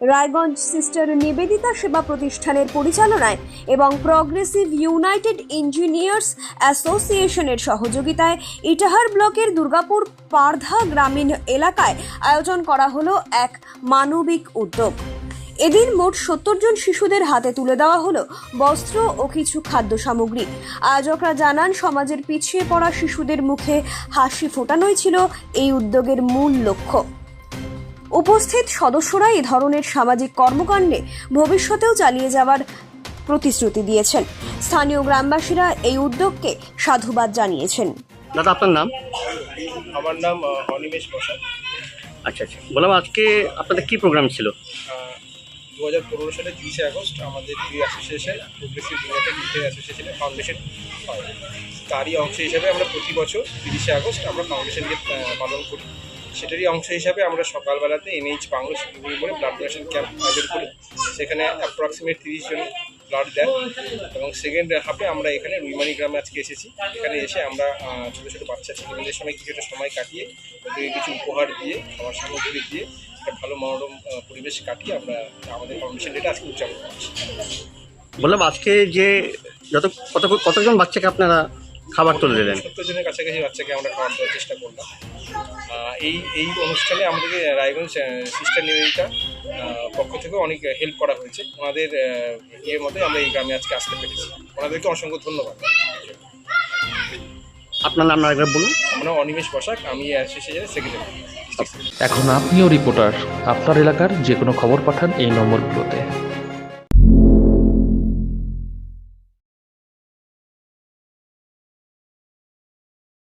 Raiganj sister Nivedita সেবা প্রতিষ্ঠানের পরিচালনায় এবং প্রগ্রেসিভ ইউনাইটেড ইঞ্জিনিয়ার্স অ্যাসোসিয়েশনের সহযোগিতায় ইটাহার ব্লকের দুর্গাপুর পারধা গ্রামীণ এলাকায় আয়োজন করা হলো এক মানবিক উদ্যোগ। এদিন মোট সত্তর জন শিশুদের হাতে তুলে দেওয়া হলো বস্ত্র ও কিছু খাদ্য সামগ্রী। আয়োজকরা জানান, সমাজের পিছিয়ে পড়া শিশুদের মুখে হাসি ফোটানোই ছিল এই উদ্যোগের মূল লক্ষ্য। উপস্থিত সদস্যরা এই ধরনের সামাজিক কর্মকাণ্ডে ভবিষ্যতেও চালিয়ে যাওয়ার প্রতিশ্রুতি দিয়েছেন। স্থানীয় গ্রামবাসীরা এই উদ্যোগকে সাধুবাদ জানিয়েছেন। দাদা আপনার নাম? আমার নাম অনিমেষ প্রসাদ। আচ্ছা আচ্ছা। বললাম আজকে আপনাদের কি প্রোগ্রাম ছিল? দু হাজার পনেরো সালে তিরিশে আগস্ট আমাদের এই অ্যাসোসিয়েশন প্রোগ্রেসিভ ইউনাইটেড অ্যাসোসিয়েশনের ফাউন্ডেশন হয়। তারই অংশ হিসাবে আমরা প্রতি বছর তিরিশে আগস্ট আমরা ফাউন্ডেশন ডে আহ, পালন করি। সেটারই অংশ হিসাবে আমরা সকালবেলাতে এনএইচ বাংলা শিলিগুড়ি করে ব্লাড ডোনেশন ক্যাম্প আয়োজন করি। সেখানে অ্যাপ্রক্সিমেট তিরিশ জন ব্লাড দেন এবং সেকেন্ড হাফে আমরা এখানে রুইমারি গ্রামে আজকে এসেছি। এখানে এসে আমরা ছোটো ছোটো বাচ্চা ছেলেমেয়েদের সঙ্গে কিছুটা সময় কাটিয়ে ওদেরকে কিছু উপহার দিয়ে খাবার সামগ্রী দিয়ে একটা ভালো মনোরম পরিবেশ কাটিয়ে আমরা আমাদের ফাউন্ডেশন ডেটা আজকে উদযাপন করছি। বললাম আজকে যে যত কত কতজন বাচ্চাকে আপনারা খাবার তুলে দিলেন? সত্তর জনের কাছাকাছি বাচ্চাকে আমরা খাওয়ার দেওয়ার চেষ্টা করলাম। এই এই অনুষ্ঠানে আমাদেরকে রায়গঞ্জ সিস্টার নিবেদিতা পক্ষ থেকে অনেক হেল্প করা হয়েছে। ওনাদের ইয়ের মধ্যে আমরা এই গ্রামে আজকে আসতে পেরেছি। ওনাদেরকে অসংখ্য ধন্যবাদ। আপনার নাম আরেকবার বলুন। আমরা অনিমেষ বসাক আমি অ্যাসোসিয়েশনের সেক্রেটারি এখন আপনিও রিপোর্টার আপনার এলাকার যে কোনো খবর পাঠান এই নম্বরগুলোতে।